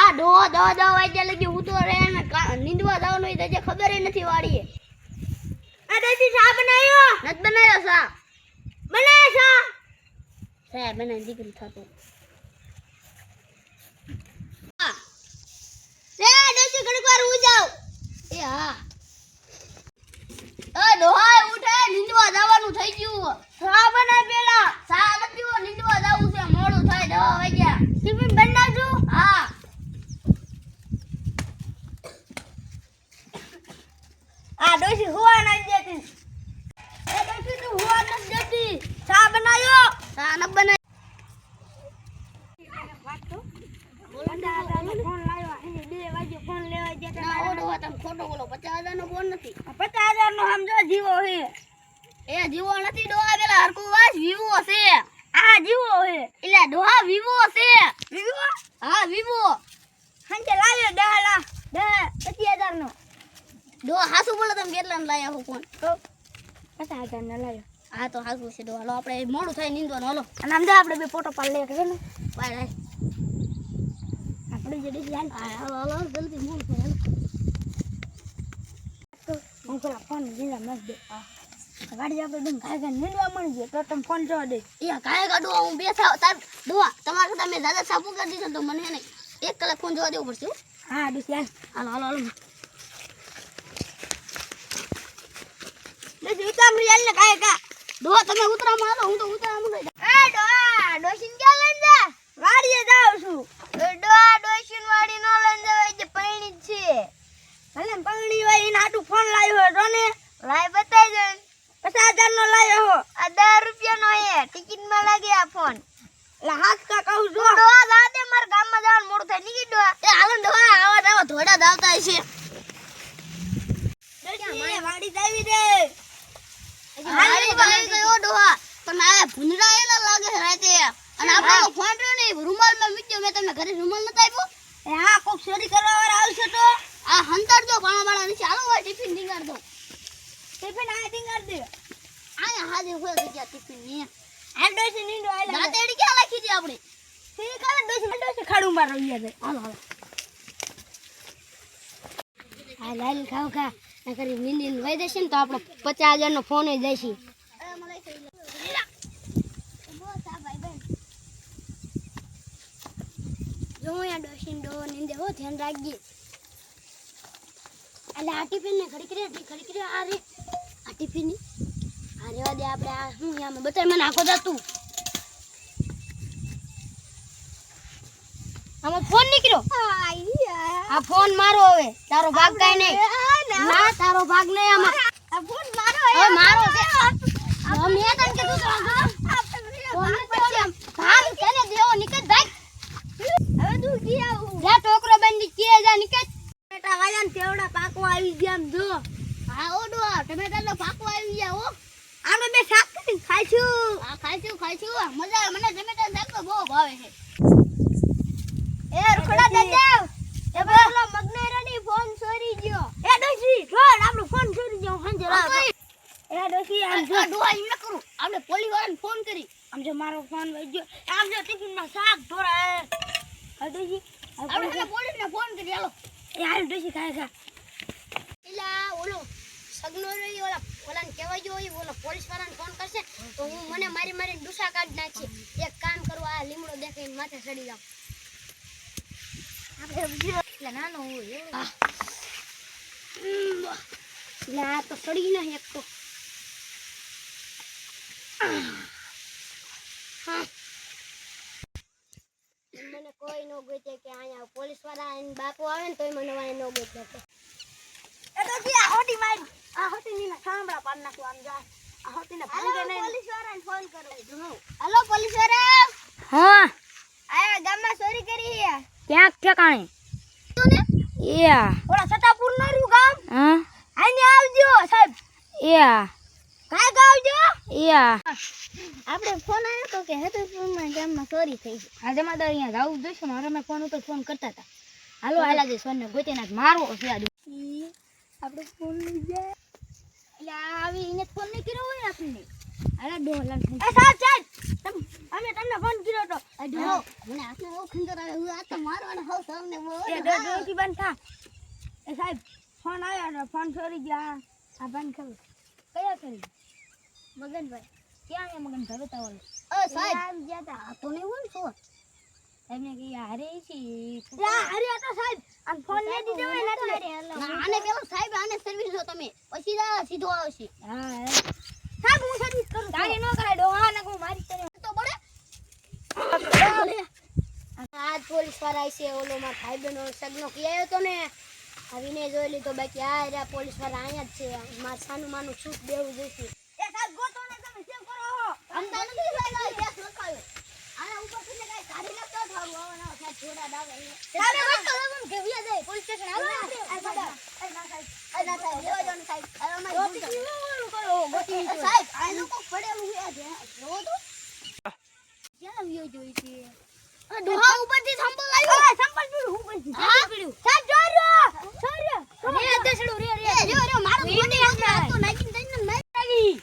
હા દો દો દો વાગ્યા લગી હું તો રે ને નીંદવા જવાનું હોય તો જે ખબર નથી વાળીએ. આ દેશી સા બનાવ્યો? નત બનાવ્યો સા બનાવ્યો સા સા બનાવી દીકરી થતો. લે દેશી ઘડીક વાર હું જાઉં? એ હા. એ ડોહાય ઉઠે નીંદવા જવાનું થઈ ગયું. સા બનાવ પેલા સા નથી પીવો નીંદવા જવું છે મોડું થાય દવા વાગ્યા ટિફિન બનાવજો હા આ ડોશી હુવા નથી દેતી એ ડોશી તું હુવા નથી દેતી શા બનાવ્યો સા ન બનાવી ફોન લાવ્યો એને બે વાગે ફોન લેવા ગયા ના ઓડો હોય તમે ખોટો બોલો પચાસ હજાર નો ફોન નથી પચાસ હજાર નો સમજો જીવો છે. એ જીવો નથી ડોહા પેલા હરકું વાસ વિવો છે. આ જીવો હે એટલે ડોહા વિવો છે. વિવો? હા વિવો. હંચે લાવ્યો દહ લા દહ પચીસ હજાર નો ડોહા હાસુ બોલો તમે કેટલા લાયા હો ફોન પચાસ હજાર ના લાવ્યો. હા તો હાસુ છે ડોહા. લો આપણે મોડું થાય નીંદવાનું. હાલો. અને આમ જો આપણે બે ફોટો પાડ લે કે ને? બાય બાય આપણે જડી ડીશ હાલો. હાલો જલ્દી મોડું થાય હાલો. હું પેલા ફોન લીધા મસ્ત દે. ગાડી આપણે બેન ગાય ગાય નીંદવા મળી ગયો તો તમે ફોન જોવા દે. એ ગાય ગાડું હું બેસાવ તાર ડોહા તમારે કરતા મેં દાદા સાપુ કરી દીધો તો મને નહીં એક કલાક ફોન જોવા દેવું પડશે હા. ડીશ હાલ. હાલો હાલો હાલો. ઉતામળી હાલ ને ગાય ગા ડોહા તમે ઉતરામાં હાલો હું તો ઉતરામાં લઈ જાઉં. એ ડોહા ડોશીન ક્યાં લઈને જા? વાડીએ જાઉં છું. એ ડોહા ડોશીન વાડી નો લઈને જવાય જે પૈણી છે. ભલે પૈણી હોય એને હાટું ફોન લાવ્યો હતો ને. લાય બતાઈ દે. પચાસ હજાર નો લાવ્યો હો. આ દસ રૂપિયા નો હે ટિકિટમાં લાગે આ ફોન. એટલે હાથ કા કહું જો. ડોહા જા માર ગામમાં જવાનું મોડું થાય. નીકળી ડોહા. એ હાલો ડોહા આવા આવા ધોડા દાવતા છે વાડી જાવી દે. મારી ભાઈ ગયો ડોહા. પણ આ ભૂંદડા લાગે રાતે. અને આપણો ફોન રહ્યો ને રૂમાલમાં મૂક્યો. મેં તમને ઘરે રૂમાલ નતો આપ્યો. હા કોક ચોરી કરવા વાળા આવશે તો. આ હંતર દો પાણા બાણા નીચે. હાલો હોય ટિફિન ડીંગાર દો. ટિફિન આ ડીંગાર દે. આયા હાજર હોય ગયા ટિફિનની આ નીંડો નીંદો આયલા તેડી ક્યાં રાખી દી આપણે ખાડું મારો યાર હાલો હાલો. આ લાલ ખાવ ખા ના કરી નીંદી વહી જશે ને તો આપણો પચાસ હજાર નો ફોન જશે. જો અહીંયા ડોશી ડો નીંદે હો ધ્યાન રાખજે. એટલે આ ટિફિન ઘડી કરી ઘડી કરી આ રે. આ ટિફિન આ રેવા દે આપણે આ હું આમાં બતાય મને આખો જાતું. આમાં ફોન નીકળ્યો? આ ફોન મારો હવે તારો ભાગ કઈ નહીં ના. તારો ભાગ નહીં આમાં. ફોન મારો એ. મારો છે. મેં તને કીધું તો. ભાગ તને દેવો નિકેત ભાઈ. હવે તું કી આવું. જા ટોકરો બંધી કે જા નિકેત. બેટા વાયા ને તેવડા પાકો આવી ગયા આમ જો. હા ઓડો ટમેટા નો પાકો આવી ગયા હો. આમે બે શાક કરીને ખાઈશું આ ખાઈશું ખાઈશું. મજા આવે મને ટમેટા શાક તો બહુ ભાવે છે. એ રખડા દે દેવ એ પેલો મગને રેડી ફોન ચોરી ગયો. એ ડોશી ફોન ફોન ચોરી ગયો હંજે એ ડોશી આમ જો. ડોહા એમ ન કરું. આપણે પોલીસ વાળાને ફોન કરી. આમ જો મારો ફોન વઈ ગયો. આમ જો ટિફિન શાક ઢોળાય હા ડોશી. આપણે પોલીસને ફોન કરી હાલો. એ હાલ ડોશી ખાય ખા. પેલા ઓલો સગનો રહી ઓલા ઓલાને કહેવાય ગયો હોય ઓલો પોલીસ વાળાને ફોન કરશે તો હું મને મારી મારીને ડુસા કાઢ નાખી એક કામ કરું આ લીમડો દેખાઈને માથે ચડી જાઉં. આપણે નાનો હોય આ તો સડી નહીં એક તો. મને કોઈ નો ગોતે કે અહીંયા પોલીસવાળા એને બાપુ આવે ને તોય મને વાય નો ગોતે એ તો જી આ હોટી માર. આ હોટી ની ના સાંભળા પાડ નાખું આમ જાય. આ હોટી ને ભાંગે નહીં. પોલીસ વાળાને ફોન કરું. હેલો પોલીસવાળા. હા. આ ગામમાં ચોરી કરી છે. ક્યાંક ઠેકાણે? તું ને? યા. ઓલા સતાપુર નો ગામ હા? આવજો સાહેબ. યા. કાય ગાવજો યા. આપણે ફોન આવ્યો તો કે હેતુપુરમાં ગામમાં ચોરી થઈ છે આજે મારે અહીંયા જાવું જોઈશે. મારે મેં ફોન ઉપર ફોન કરતા હતા. હાલો હાલા જે સોનને ગોતે ના છે આપણે ફોન લઈ જાય. એટલે આવી એને ફોન નહીં કર્યો હોય આપણને. અરે ડો એ સાહેબ સાહેબ તમ- અમે તમને ફોન કર્યો તો. ડો મને આટલો ખંજર આવે હું આ તો મારવાનો હોઉં તમને બહુ એ ડો ડોશી બંધ થા. એ સાહેબ ફોન આવ્યો ને ફોન છોડી ગયા. આ બંધ કરું કયા કરી? મગનભાઈ. ક્યાં અહીંયા મગન બતાવો ઓ સાહેબ. ગયા હતા આ તો નહીં હોય ને શું એમને કે હારે છે. હારે તો સાહેબ. આમ ફોન લઈ દીધો ને એટલે આને પેલો સાહેબ આને સર્વિસ દો તમે. પછી દા સીધો આવશે. હા સાહેબ હું સર્વિસ કરું તારે નો કરાય ડોહા ને હું મારી તને તો પડે આજ પોલીસવાળા છે ઓલો માર ભાઈ બહેનો સગનો કહેવાયો તો ને? આવીને જોઈ લીધો બાકી આ રહ્યા પોલીસવાળા અહીંયા જ છે. માર સાનું માનું છૂટ દેવું જોઈશે એ સાહેબ ગોતો ને તમે કેમ કરો છો? અમદાવાદ નથી ભાઈ કેસ લખાયો. આના ઉપરથી કઈ કાઢી નાખતો થારું આવા ના થાય જોડા દાવે સાહેબ, બસ તો એમ જાય પોલીસ સ્ટેશન આવો ને આપણે? આ ના થાય આ ના થાય લેવા જવાનું સાહેબ. આ અમારી ભૂલ છે. કરો? ગોતી સાહેબ આ લોકો પડેલું છે આ જોવો તો. ક્યાં વિયો જોઈ છે? ડોહા ઉપરથી સંપલ આવ્યો. ઓય સંપલ પીડું હું બોલছি હા? સાહેબ જોર્યો જોર્યો રે દસડું રે રે જો રે મારું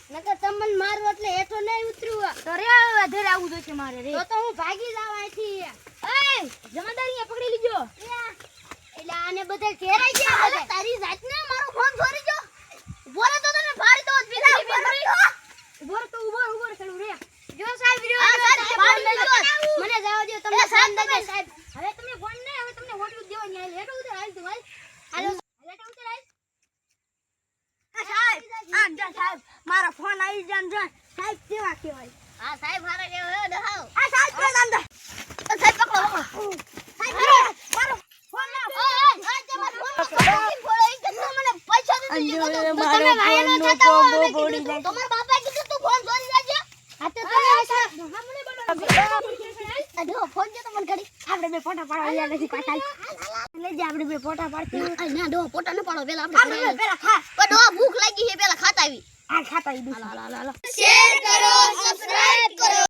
નકર એટલે હેઠો નહીં ઉતર્યું તો રે અધેર આવું જોઈશે મારે રે. તો તો હું ભાગી જાવ અહીંથી એય જમાદારી પકડી લીજો એટલે આને બધા ઘેરાઈ ગયા અરે તારી જાતને મારો ફોન ચોરી ગયો બોલે તો તને ફાડી દો બીજા ઊભો રહે તો ઊભો રહે, ઊભો રહે, ચાલુ રે જો સાહેબ રહ્યો હા, સાહેબ, ફાડી ફોન દો લઈ મને જવા દો તમને ફોન દઈ સાહેબ હવે તમને ફોન નહીં હવે તમને હોટલ દેવા નહીં હેઠો ઉતર હાલ તું હાલ હાલો હેઠો ઉતર આય સાહેબ આમ જો સાહેબ મારો ફોન આવી જાય ને જો સાહેબ કેવા કહેવાય? હા સાહેબ હારા જેવો હે દહાવ આ સાહેબ પેલા અંદર. સાહેબ પકડો પકડો. સાહેબ મારો- મારો ફોન ના ઓય ઓય તે મારો ફોન ફોડો ઈ કે મને પૈસા દે અંજુ, દીધો તો તમે ફોનનો થતા હો અમે કીધું. તમારા બાપા કીધું તું ફોન ચોરી લેજે આ તો તમે આ જો ફોન જો તમને ઘડી આપણે બે ફોટા પાડવા ગયા નથી પાછા. લઈ જા આપણે બે ફોટા પાડતી આ ના ડો ફોટા ન પાડો પેલા આપણે પેલા ખા. ડો ભૂખ લાગી છે પેલા ખાતા આવી. આ ખાતા શેર કરો સબસ્ક્રાઇબ કરો.